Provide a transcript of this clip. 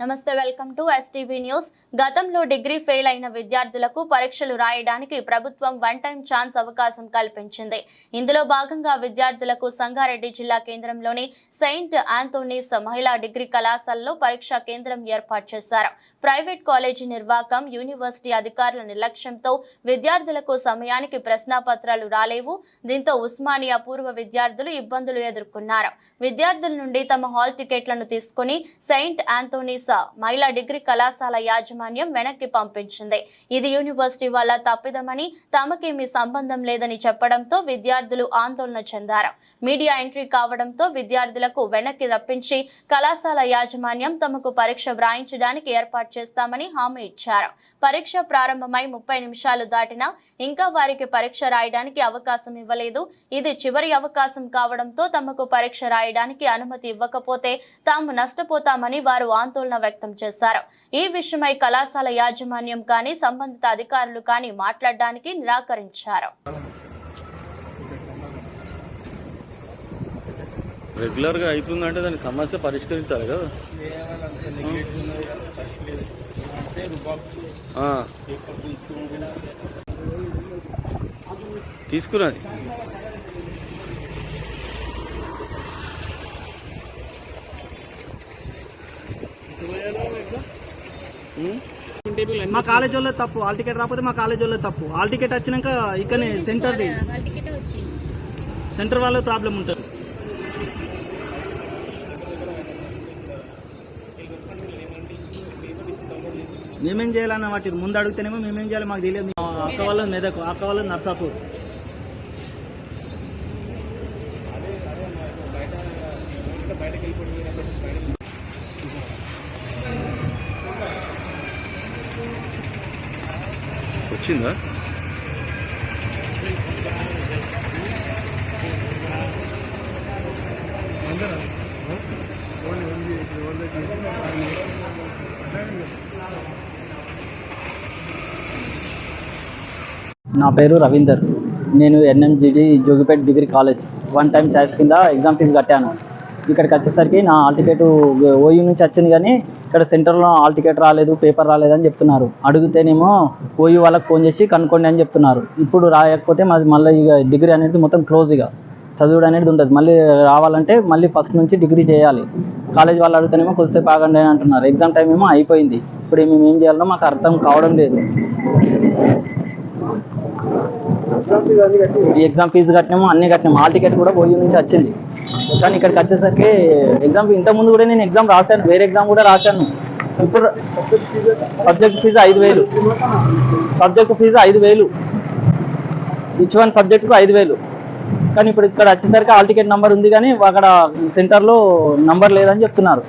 నమస్తే welcome to STV news గతంలో degree fail అయిన విద్యార్థులకు పరీక్షలు రాయడానికి ప్రభుత్వం వన్ టైం ఛాన్స్ అవకాశం కల్పించింది. ఇందులో భాగంగా విద్యార్థులకు సంగారెడ్డి జిల్లా కేంద్రంలోని సెయింట్ ఆంథోనీస్ మహిళా డిగ్రీ కళాశాలలో పరీక్షా కేంద్రం ఏర్పాటు చేశారు. ప్రైవేట్ కాలేజీ నిర్వాహకం యూనివర్సిటీ అధికారుల నిర్లక్ష్యంతో విద్యార్థులకు సమయానికి ప్రశ్నాపత్రాలు రాలేవు. దీంతో ఉస్మానియా పూర్వ విద్యార్థులు ఇబ్బందులు ఎదుర్కొన్నారు. విద్యార్థుల నుండి తమ హాల్ టికెట్లను తీసుకుని సెయింట్ ఆంథోనీస్ మహిళా డిగ్రీ కళాశాల యాజమాన్యం వెనక్కి పంపించింది. ఇది యూనివర్సిటీ వల్ల తప్పిదమని తమకేమీ సంబంధం లేదని చెప్పడంతో విద్యార్థులు ఆందోళన చెందారు. మీడియా ఎంట్రీ కావడంతో విద్యార్థులకు వెనక్కి రప్పించి కళాశాల యాజమాన్యం తమకు పరీక్ష వ్రాయించడానికి ఏర్పాటు చేస్తామని హామీ ఇచ్చారు. పరీక్ష ప్రారంభమై ముప్పై నిమిషాలు దాటినా ఇంకా వారికి పరీక్ష రాయడానికి అవకాశం ఇవ్వలేదు. ఇది చివరి అవకాశం కావడంతో తమకు పరీక్ష రాయడానికి అనుమతి ఇవ్వకపోతే తాము నష్టపోతామని వారు ఆందోళన వ్యక్తం చేశారు. ఈ విషయమై కళాశాల యాజమాన్యం కానీ సంబంధిత అధికారులు కానీ మాట్లాడడానికి నిరాకరించారు. రెగ్యులర్గా అవుతుందంటే దాని సమస్య పరిష్కరించాలి కదా. తీసుకున్నది మా కాలేజ్ వాళ్ళే తప్పు. హాల్ టికెట్ రాకపోతే మా కాలేజ్ వాళ్ళే తప్పు. హాల్ టికెట్ వచ్చినాక ఇక్కడనే సెంటర్ది సెంటర్ వాళ్ళ ప్రాబ్లం ఉంటుంది. మేమేం చేయాలన్న వాటి ముందు అడిగితేనేమో మేమేం చేయాలి మాకు తెలియదు. మా అక్క వాళ్ళ మెదకు అక్క వాళ్ళ నర్సాపూర్. వచ్చిందా నా పేరు రవీందర్. నేను NMGD Jogipet degree college. One time choice కింద ఎగ్జామ్ ఫీజు కట్టాను. ఇక్కడికి వచ్చేసరికి నా హాల్ టికెట్ ఓయూ నుంచి వచ్చింది కానీ ఇక్కడ సెంటర్లో హాల్ టికెట్ రాలేదు పేపర్ రాలేదని చెప్తున్నారు. అడిగితేనేమో ఓయూ వాళ్ళకి ఫోన్ చేసి కనుక్కోండి అని చెప్తున్నారు. ఇప్పుడు రాయకపోతే మాది మళ్ళీ ఇక డిగ్రీ అనేది మొత్తం క్లోజ్ ఇక. చదువుడు అనేది ఉంటుంది మళ్ళీ రావాలంటే మళ్ళీ ఫస్ట్ నుంచి డిగ్రీ చేయాలి. కాలేజ్ వాళ్ళు అడిగితేనేమో కొద్దిసేపు ఆగండి అని అంటున్నారు. ఎగ్జామ్ టైం ఏమో అయిపోయింది. ఇప్పుడు మేము ఏం చేయాలో మాకు అర్థం కావడం లేదు. ఎగ్జామ్ ఫీజు కట్టినాము అన్ని కట్టినాము. హాల్ టికెట్ కూడా ఓయూ నుంచి వచ్చింది. కానీ ఇక్కడికి వచ్చేసరికి ఎగ్జామ్ ఇంత ముందు కూడా నేను ఎగ్జామ్ రాశాను వేరే ఎగ్జామ్ కూడా రాశాను. ఇప్పుడు సబ్జెక్ట్ ఫీజు ఐదు వేలు. సబ్జెక్ట్ ఫీజు ఐదు వేలు. ఇచ్ వన్ సబ్జెక్టుకు ఐదు వేలు. కానీ ఇప్పుడు ఇక్కడ వచ్చేసరికి ఆల్ టికెట్ నెంబర్ ఉంది కానీ అక్కడ సెంటర్లో నంబర్ లేదని చెప్తున్నారు.